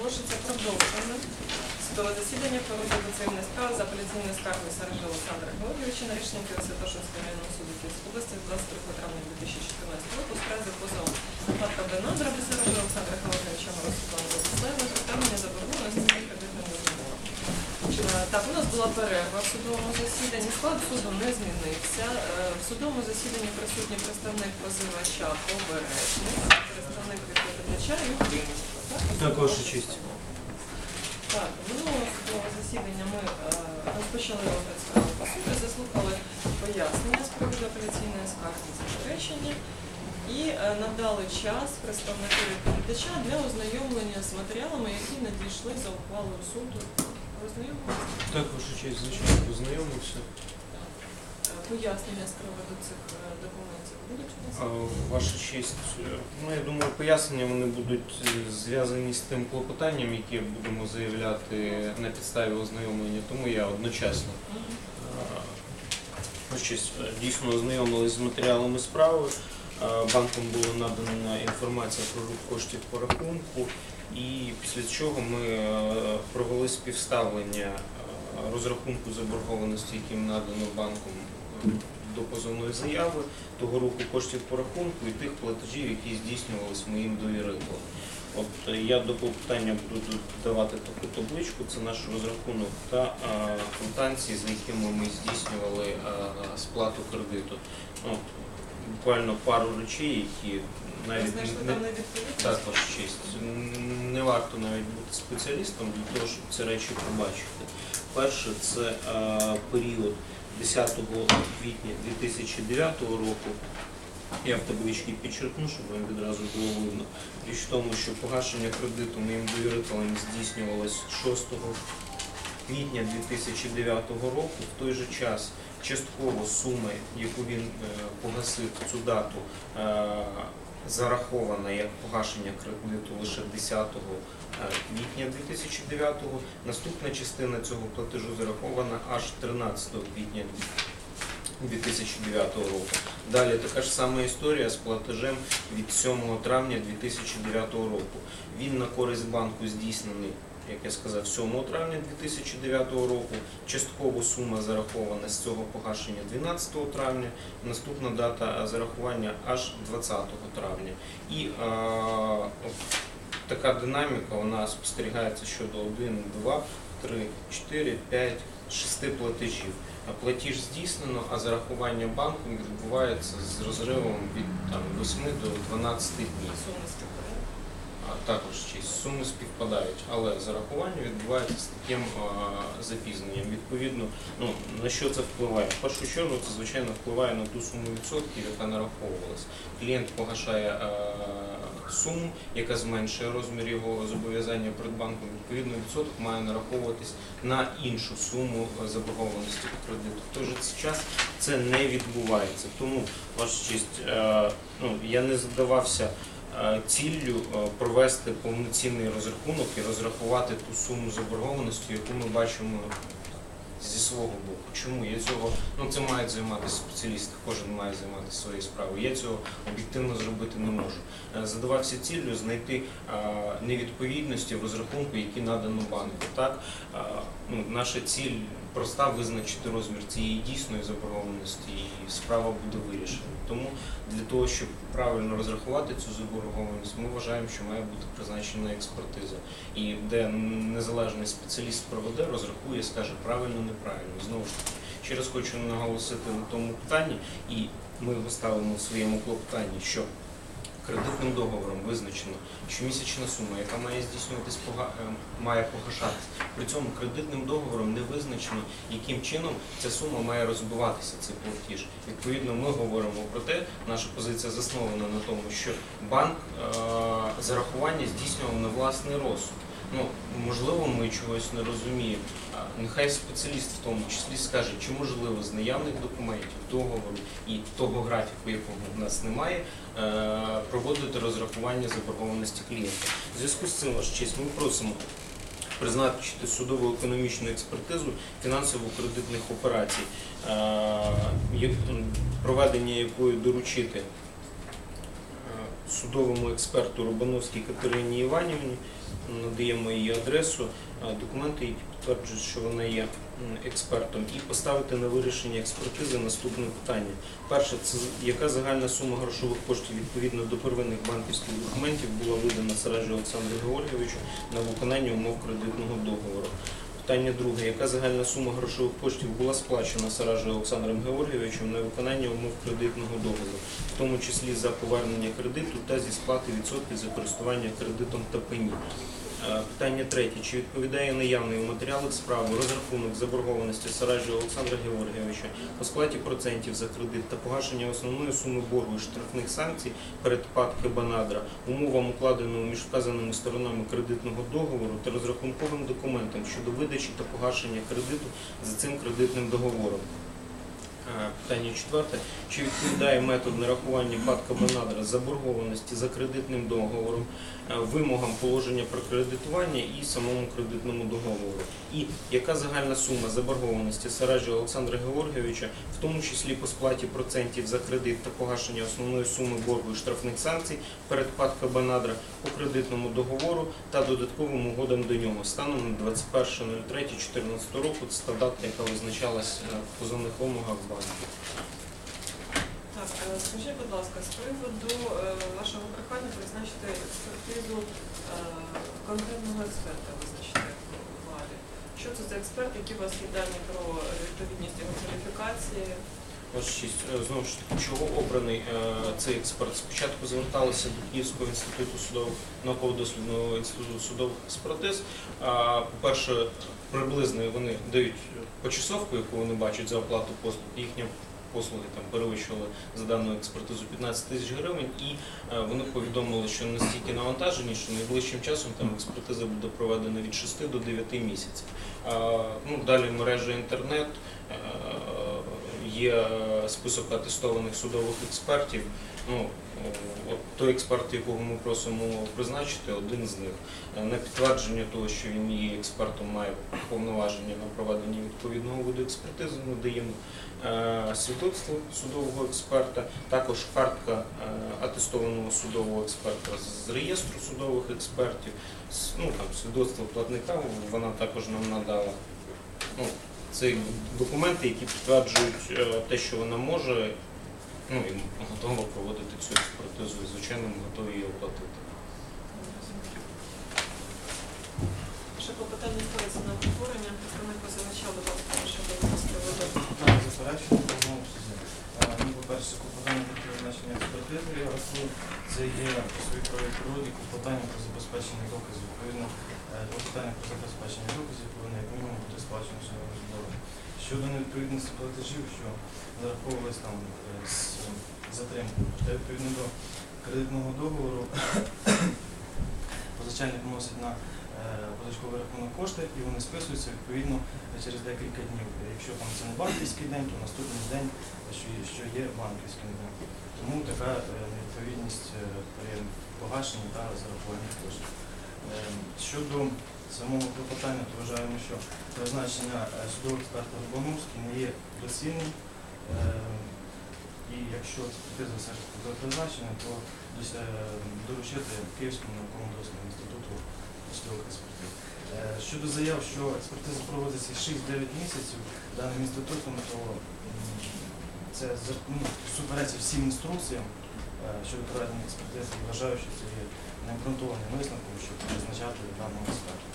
Оголошується продовження судове засідання по розгляду цивільної справи за апеляційною скаргою Саража Олександра Георгійовича на рішення Святошинського районного суду Київської області з 22 травня 2014 року справи за позовом Марка Бенандра без Саража Олександра Георгійовича Мороз Світлана Владиславівна з питання заборгованості за кредитним договором. Е, Так, у нас була перерва в судовому засіданні. Склад суду не змінився. Е, В судовому засіданні присутній представник позивача Побережний, представник відповідача і Українського. Так? Так, честь. Так, минулого судового засідання ми е, розпочали розгляд справи по суті, заслухали пояснення з приводу апеляційної скарги заперечення і е, надали час представнику відповідача для ознайомлення з матеріалами, які надійшли за ухвалою суду. Ознайомилися? Так, ваша честь, звичайно, познайомився. Пояснення з приводу цих е, документів будуть Ваша честь, е, ну я думаю, пояснення вони будуть е, зв'язані з тим клопотанням, яке будемо заявляти на підставі ознайомлення, тому я одночасно. Ваша честь, дійсно ознайомились з матеріалами справи. Банком була надана інформація про рух коштів по рахунку, і після чого ми провели співставлення розрахунку заборгованості, яким надано банком до позовної заяви, того руху коштів по рахунку і тих платежів, які здійснювалися моїм довірителем. От е, я до клопотання буду давати таку табличку, це наш розрахунок та квитанції, за якими ми здійснювали е, сплату кредиту. Ну, буквально пару речей, які навіть не, там невідповідність? так, ваша честь. Не варто навіть бути спеціалістом для того, щоб ці речі побачити. Перше, це е, період 10 квітня 2009 року. Я в табличці підчеркну, щоб вам відразу було видно. Річ в тому, що погашення кредиту моїм довірителем здійснювалось 6 квітня 2009 року. В той же час частково суми, яку він е, погасив цю дату, е, зарахована як погашення кредиту лише 10 квітня 2009 Наступна частина цього платежу зарахована аж 13 квітня 2009 року. Далі така ж сама історія з платежем від 7 травня 2009 року. Він на користь банку здійснений, як я сказав, 7 травня 2009 року. Частково сума зарахована з цього погашення 12 травня. Наступна дата зарахування аж 20 травня. І е, така динаміка у нас спостерігається щодо 1, 2, 3, 4, 5, 6 платежів. Платіж здійснено, а зарахування банком відбувається з розривом від там, 8 до 12 днів. А також чи суми співпадають, але зарахування відбувається з таким запізненням. Відповідно, ну на що це впливає? В першу чергу це звичайно впливає на ту суму відсотків, яка нараховувалась. Клієнт погашає суму, яка зменшує розмір його зобов'язання перед банком. Відповідно, відсоток має нараховуватись на іншу суму заборгованості по кредиту. В той же час це не відбувається. Тому, ваша честь, е, ну я не задавався ціллю е, провести повноцінний розрахунок і розрахувати ту суму заборгованості, яку ми бачимо зі свого боку. Чому я цього ну це мають займатися спеціалісти, кожен має займатися своєю справою. Я цього об'єктивно зробити не можу. Е, Задавався ціллю знайти е, невідповідності в розрахунку, які надано банку. Так Е, ну, наша ціль проста визначити розмір цієї дійсної заборгованості, і справа буде вирішена. Тому для того, щоб правильно розрахувати цю заборгованість, ми вважаємо, що має бути призначена експертиза. І де незалежний спеціаліст проведе, розрахує, скаже правильно, неправильно. Знову ж таки, ще раз хочу наголосити на тому питанні, і ми його ставимо в своєму клопотанні, що кредитним договором визначено, що місячна сума, яка має здійснюватись е, має погашатись. При цьому кредитним договором не визначено, яким чином ця сума має розбиватися, цей платіж. Відповідно, ми говоримо про те, наша позиція заснована на тому, що банк е, зарахування здійснював на власний розсуд. Ну, можливо, ми чогось не розуміємо. Нехай спеціаліст в тому числі скаже, чи можливо з наявних документів, договору і того графіку, якого в нас немає, е, проводити розрахування заборгованості клієнта. В зв'язку з цим, ваша честь, ми просимо призначити судову економічну експертизу фінансово-кредитних операцій, е, проведення якої доручити судовому експерту Рубановській Катерині Іванівні. надаємо її адресу, документи, які підтверджують, що вона є експертом, і поставити на вирішення експертизи наступне питання. Перше, це яка загальна сума грошових коштів відповідно до первинних банківських документів була видана Саражі Олександру Георгійовичу на виконання умов кредитного договору. Питання друге. Яка загальна сума грошових коштів була сплачена Саражею Олександром Георгійовичем на виконання умов кредитного договору, в тому числі за повернення кредиту та зі сплати відсотків за користування кредитом та пені? Е, Питання третє. Чи відповідає наявний у матеріалах справи розрахунок заборгованості Саражі Олександра Георгійовича по сплаті процентів за кредит та погашення основної суми боргу і штрафних санкцій перед ПАД Кабанадра умовам укладеного між вказаними сторонами кредитного договору та розрахунковим документом щодо видачі та погашення кредиту за цим кредитним договором? Е, Питання четверте. Чи відповідає метод нарахування ПАД Кабанадра заборгованості за кредитним договором, е, вимогам положення про кредитування і самому кредитному договору? І яка загальна сума заборгованості Саражі Олександра Георгійовича, в тому числі по сплаті процентів за кредит та погашення основної суми боргу і штрафних санкцій перед ПАД Кабанадра по кредитному договору та додатковим угодам до нього станом на 21.03.2014 року. Це та дата, яка визначалась е, в позовних вимогах банку. Так, е, скажіть, будь ласка, з приводу е, вашого прохання призначити експертизу е, конкретного експерта визначити в. Що це за експерт, які у вас є дані про відповідність його кваліфікації? Е, знову ж таки, чого обраний е, цей експерт? Спочатку зверталися до Київського інституту судових науково-дослідного інституту судових експертиз. По-перше, приблизно вони дають почасовку, яку вони бачать за оплату послуг. Їхня послуги там перевищували за дану експертизу 15 тисяч гривень, і е, вони повідомили, що настільки навантажені, що найближчим часом там експертиза буде проведена від 6 до 9 місяців. Ну, далі мережа інтернет. Е, Є е, список атестованих судових експертів. Ну, от той експерт, якого ми просимо призначити, один з них. Е, На підтвердження того, що він є експертом, має повноваження на проведення відповідного виду експертизи, ми даємо е, свідоцтво судового експерта, також картка е, атестованого судового експерта з реєстру судових експертів, ну, там, свідоцтво платника вона також нам надала. Ну, це документи, які підтверджують е, те, що вона може, ну і готова проводити цю експертизу, і звичайно, ми готові її оплатити. Ще клопотання ставиться на обговорення. Представник позивача, будь ласка, ваше довідка з приводу. Питання заперечення по одному суді. Е, Ну, по-перше, клопотання про призначення експертизи, я рахую, це є свій правій природі клопотання про забезпечення доказів. Відповідно, е, клопотання про забезпечення доказів повинно як мінімум бути сплачено судовим збором. Щодо невідповідності платежів, що зараховувалися там е, з затримкою, та відповідно до кредитного договору позичальник вносить на е, податковий рахунок кошти і вони списуються відповідно через декілька днів. Якщо там це не банківський день, то наступний день, що є, банківським днем. Тому така е, невідповідність е, при погашенні та зарахуванні коштів. Е, Щодо самого клопотання, то вважаємо, що призначення е, судового експерта Лобановський не є доцільним. Е, І якщо все ж таки буде призначена, то е, доручити Київському науковому дослідному інституту експертиз. Е, щодо заяв, що експертиза проводиться 6-9 місяців даним інститутом, то це ну, суперечить всім інструкціям е, щодо проведення експертизи, вважаю, що це є необґрунтованим висновком, щоб визначати даного експерта.